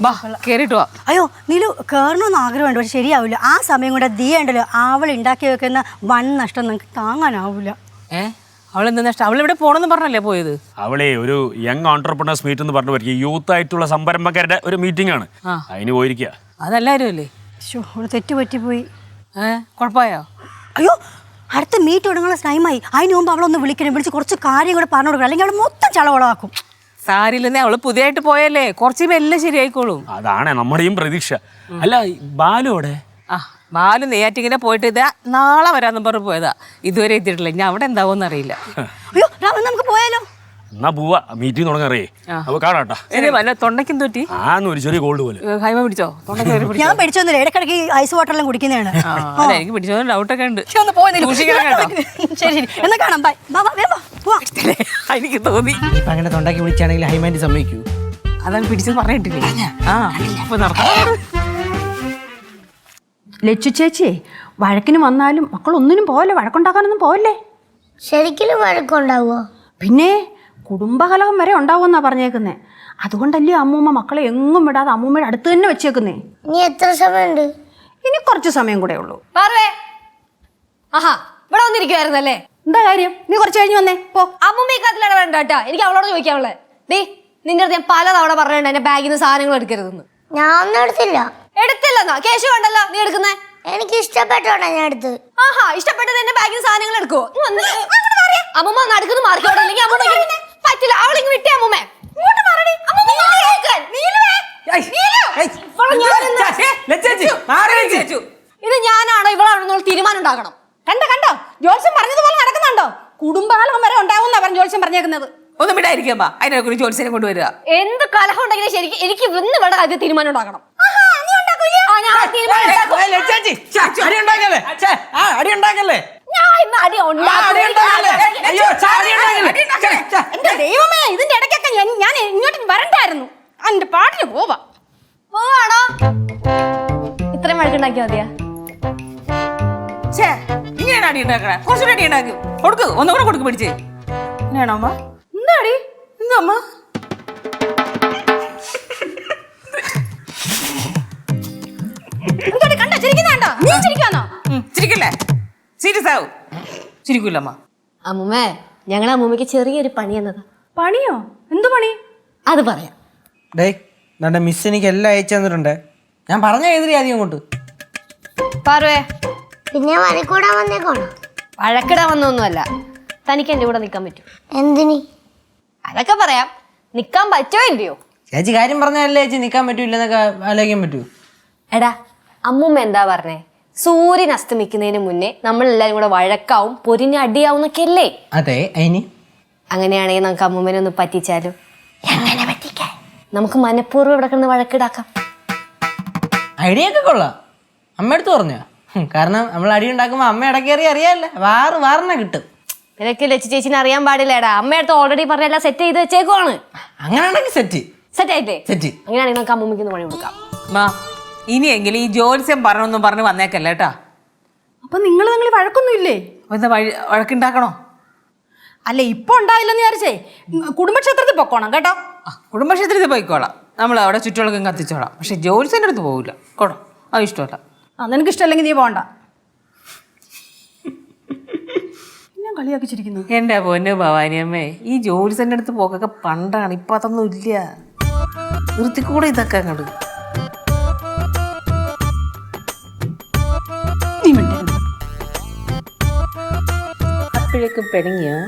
വാ കേറിട്ട് വാ. അയ്യോ നീലു കയറണമെന്ന് ആഗ്രഹമുണ്ട് പക്ഷെ ശരിയാവില്ല. ആ സമയം കൊണ്ട് ദിയ ഉണ്ടല്ലോ അവൾ ഉണ്ടാക്കി വെക്കുന്ന വൻ നഷ്ടം നിങ്ങൾക്ക് താങ്ങാനാവില്ല. ഏ? അവളെന്താ നഷ്ടം? ഇവിടെ പോണെന്ന് പറഞ്ഞല്ലേ പോയത്? അവളെ ഒരു യങ് ഓണ്ടർപ്രണേഴ്സ് മീറ്റ് എന്ന് പറഞ്ഞു പറ്റി യൂത്ത് ആയിട്ടുള്ള സംരംഭകരുടെ ഒരു മീറ്റിംഗ് ആണ്. അതിന് പോയിരിക്കുക. അതല്ലാരും അല്ലേ തെറ്റ് പറ്റിപ്പോയി ഏ? കുഴപ്പമായോ? അയ്യോ അടുത്ത മീറ്റ് തുടങ്ങുന്ന ടൈമായി അതിന് മുമ്പ് അവളൊന്ന് വിളിക്കണം വിളിച്ച് കുറച്ച് കാര്യം കൂടെ പറഞ്ഞു കൊടുക്കണം. അല്ലെങ്കിൽ അവൾ മൊത്തം ചളവളാക്കും സാരില്ലെന്നേ അവൾ പുതിയതായിട്ട് പോയല്ലേ? കുറച്ച് എല്ലാം ശരിയായിക്കോളും. അതാണ് നമ്മുടെയും പ്രതീക്ഷ. അല്ല ബാലു അവിടെ ആ ബാലു നെയ്യാറ്റിങ്ങനെ പോയിട്ട് ഇതാ നാളെ വരാന്ന് പറഞ്ഞു പോയതാ. ഇതുവരെ എത്തിയിട്ടില്ല. ഞാൻ അവിടെ എന്താവോന്നറിയില്ല. അയ്യോ രാമൻ നമുക്ക് പോയാലോ? എന്നാ പോവാ. മീറ്റിംഗ് തുടങ്ങറേ അപ്പൊ കാണാട്ടാ. വല്ല തൊണ്ടയ്ക്കും തൊറ്റി? ആന്ന് ഒരു ചെറിയ ഗോൾഡ് പോലെ. ഹൈമ പിടിച്ചോ? തൊണ്ടയ്ക്ക് ഞാൻ പിടിച്ചൊന്നുമില്ല. ഇടയ്ക്കിടയ്ക്ക് ഈ ഐസ് വാട്ടറെല്ലാം കുടിക്കുന്നതാണ്. എനിക്ക് പിടിച്ചോ ഉണ്ട്. പോയി നില്ല്. സൂക്ഷിക്കണം ശരി ശരി. എന്നാ കാണാം. ബൈ എനിക്ക് തോന്നി. ഇപ്പൊ അങ്ങനെ തൊണ്ടാക്കി വിളിച്ചാണെങ്കിൽ ഹൈമാൻഡ് സമ്മതിക്കൂ. അതാണ് പിടിച്ചത് പറഞ്ഞിട്ടില്ല? ആ അപ്പൊ നടക്കാം. ലച്ചു ചേച്ചി വഴക്കിന് വന്നാലും മക്കൾ ഒന്നിനും പോവല്ലേ? വഴക്കുണ്ടാക്കാനൊന്നും പോവല്ലേ? ശരിക്കും വഴക്കുണ്ടാവോ? പിന്നെ കുടുംബകലഹം വരെ ഉണ്ടാവുമെന്നാ പറഞ്ഞേക്കുന്നേ. അതുകൊണ്ടല്ലേ അമ്മൂമ്മ മക്കളെ എങ്ങും വിടാതെ അമ്മൂമ്മയുടെ അടുത്ത് തന്നെ വെച്ചേക്കുന്നേ. ഇനി എത്ര സമയമുണ്ട്? ഇനി കുറച്ച് സമയം കൂടെ ഉള്ളൂ. പാർവേ ആഹാ ഇവിടെ വന്നിരിക്കുവായിരുന്നല്ലേ? എന്താ കാര്യം? നീ കുറച്ച് കഴിഞ്ഞ് വന്നേ. പോ. അമ്മൂമ്മ ഈ കേട്ടാ. എനിക്ക് അവളോട് ചോദിക്കാനുള്ളത് ദേ നിന്റെ അടുത്ത് ഞാൻ പലതവണ പറഞ്ഞിട്ടുണ്ട് എന്റെ ബാഗിൽ നിന്ന് സാധനങ്ങൾ എടുക്കരുതെന്ന്. ഞാൻ ഒന്നും എടുത്തില്ല. എടുത്തില്ലെന്നാ? കേശു വേണ്ടല്ലോ നീ എടുക്കുന്നേ. എനിക്ക് ഇഷ്ടപ്പെട്ടോണ്ടാ ഞാൻ എടുത്ത് ആഹാ ഇഷ്ടപ്പെട്ടത് എന്റെ ബാഗിൽ നിന്ന് സാധനങ്ങൾ എടുക്കുവോ? അമ്മൂമ്മ നടക്കുന്ന മാർക്കോടെ അല്ലെങ്കിൽ പറ്റില്ല അവളിങ്ങ് വിട്ടേ അമ്മൂമ്മേ. ഇങ്ങോട്ട് മാറടി. അമ്മൂമ്മ ഇങ്ങോട്ട് കേൾക്കാൻ. നീലുവേ. നീലു. ഇവളെ ഞാൻ ഇന്ന് ഇത് ഞാനാണോ? ഇവളാണോ തീരുമാനം ഉണ്ടാക്കണം കണ്ടോ കണ്ടോ? ജോത്സ്യം പറഞ്ഞതുപോലെ നടക്കുന്നുണ്ടോ? കുടുംബകാലം വരെ ഉണ്ടാവും പറഞ്ഞു ജോത്സ്യം പറഞ്ഞേക്കുന്നത്. ഒന്നും വിടായിരിക്കാം ബാ അതിനെ കുറിച്ച് ജോത്സ്യനെ കൊണ്ടുവരിക. എന്ത് കലഹം ഉണ്ടെങ്കിലും ശരിക്ക് എനിക്ക് ഇന്ന് ഇവിടെ ആദ്യം തീരുമാനം ഉണ്ടാക്കണം ആ, ഞാൻ ആ തീരുമാനം ഉണ്ടാക്കും. അടി ഉണ്ടാക്കല്ലേ? ഛേ, ആ, അടി ഉണ്ടാക്കല്ലേ ഞാൻ ഇന്ന് അടി ആ, ഉണ്ടാക്കും. അടി ഉണ്ടാക്കല്ലേ അയ്യോ ഛേ, അടി ഉണ്ടാക്കല്ലേ ഛേ, ഛേ. എന്റെ ദൈവമേ ഇതിന്റെ ഇടയ്ക്കൊക്കെ ഞാൻ ഞാൻ ഇങ്ങോട്ട് വരണ്ടായിരുന്നു പാട്ടിന് പോവാ. പോവാണോ? ഇത്രയും വഴക്കുണ്ടാക്കിയാ മതിയാ. ഛേ ഇങ്ങനെയാണ് അടി ഉണ്ടാക്കണേ. കുറച്ചുകൂടെ അടി ഉണ്ടാക്കും. കൊടുക്ക് ഒന്നും കൂടെ കൊടുക്ക് പിടിച്ച്. അമ്മ? എന്താടി? കണ്ടോ? ചിരിക്കുന്നുണ്ടോ? നീ ചിരിക്കാന്നോ ഉം, ചിരിക്കല്ലേ? സീരിയസ് ആവും. ചിരിക്കൂല അമ്മ? അമ്മൂമ്മേ ഞങ്ങളെ അമ്മൂമ്മയ്ക്ക് ചെറിയൊരു പണി എന്നതാ പണിയോ? എന്തു പണി? അത് പറയാം. നമ്മുടെ മിസ് എനിക്ക് എല്ലാം അയച്ചു തന്നിട്ടുണ്ട്. ഞാൻ പറഞ്ഞ എഴുതി ആദ്യം അങ്ങോട്ട്? പാർവേ. പിന്നെ വഴക്കൂടാൻ വന്നേക്കോണോ? വഴക്കിടാൻ വന്നൊന്നുമല്ല തനിക്ക് എന്റെ കൂടെ നിൽക്കാൻ പറ്റും. എന്തിനി? അതൊക്കെ പറയാം. നിൽക്കാൻ പറ്റോ ഇല്ലയോ? ചേച്ചി കാര്യം പറഞ്ഞല്ലേ ചേച്ചി നിൽക്കാൻ പറ്റൂലെന്നൊക്കെ ആലോചിക്കാൻ പറ്റൂ. എടാ അമ്മൂമ്മ എന്താ പറഞ്ഞേ? സൂര്യൻ അസ്തമിക്കുന്നതിന് മുന്നേ നമ്മൾ എല്ലാരും കൂടെ വഴക്കാവും പൊരിഞ്ഞ അടിയാവും എന്നൊക്കെ അല്ലേ അതെ അതിന് അങ്ങനെയാണെങ്കിൽ നമുക്ക് അമ്മൂമ്മനെ ഒന്ന് പറ്റിച്ചാലും? എങ്ങനെ നമുക്ക് മനഃപൂർവം ഇവിടെ കിടന്ന് വഴക്കിടാക്കാം. ഐഡിയ ഒക്കെ കൊള്ളാം. അമ്മ എടുത്ത് പറഞ്ഞോ. കാരണം നമ്മൾ അടി ഉണ്ടാക്കുമ്പോൾ അമ്മ ഇടക്കേറി അറിയാല്ലേ. വാറ് വാറിനെ കിട്ടും. നിനക്ക് ലച്ചു ചേച്ചിനെ അറിയാൻ പാടില്ലേടാ. അമ്മയടുത്ത് ഓൾറെഡി പറഞ്ഞെല്ലാം സെറ്റ് ചെയ്ത് വെച്ചേക്കുവാണ്. അങ്ങനെയാണെങ്കിൽ സെറ്റ് സെറ്റ് ആയില്ലേ? സെറ്റ് അങ്ങനെയാണെങ്കിൽ നമുക്ക് അമ്മൂമ്മയ്ക്ക് ഒന്ന് പണി കൊടുക്കാം. മാ ഇനിയെങ്കിലും ഈ ജോലിസ്യം പറഞ്ഞൊന്നും പറഞ്ഞ് വന്നേക്കല്ല കേട്ടാ അപ്പൊ നിങ്ങൾ നിങ്ങൾ വഴക്കൊന്നും ഇല്ലേ? എന്താ വഴി വഴക്കുണ്ടാക്കണോ? അല്ല ഇപ്പൊ ഉണ്ടായില്ലെന്ന് വിചാരിച്ചേ. കുടുംബക്ഷേത്രത്തിൽ പൊക്കോണം കേട്ടോ? കുടുംബക്ഷേത്രത്തിൽ പോയിക്കോളാം. നമ്മൾ അവിടെ ചുറ്റുവിളക്കം കത്തിച്ചോളാം. പക്ഷെ ജോലിസിന്റെ അടുത്ത് പോകില്ല കൊടോ. അത് ഇഷ്ടമല്ല. ആ നിനക്ക് ഇഷ്ടമല്ലെങ്കിൽ നീ പോണ്ട. ഞാൻ കളിയാക്കിച്ചിരിക്കുന്നു? എന്റെ പൊന്നു ഭവാനിയമ്മേ ഈ ജോലിസിന്റെ അടുത്ത് പോക്കൊക്കെ പണ്ടാണ്. ഇപ്പം അതൊന്നും ഇല്ല. നിർത്തിക്കൂടെ ഇതൊക്കെ അങ്ങോട്ട്? അപ്പോഴേക്കും പിണങ്ങിയോ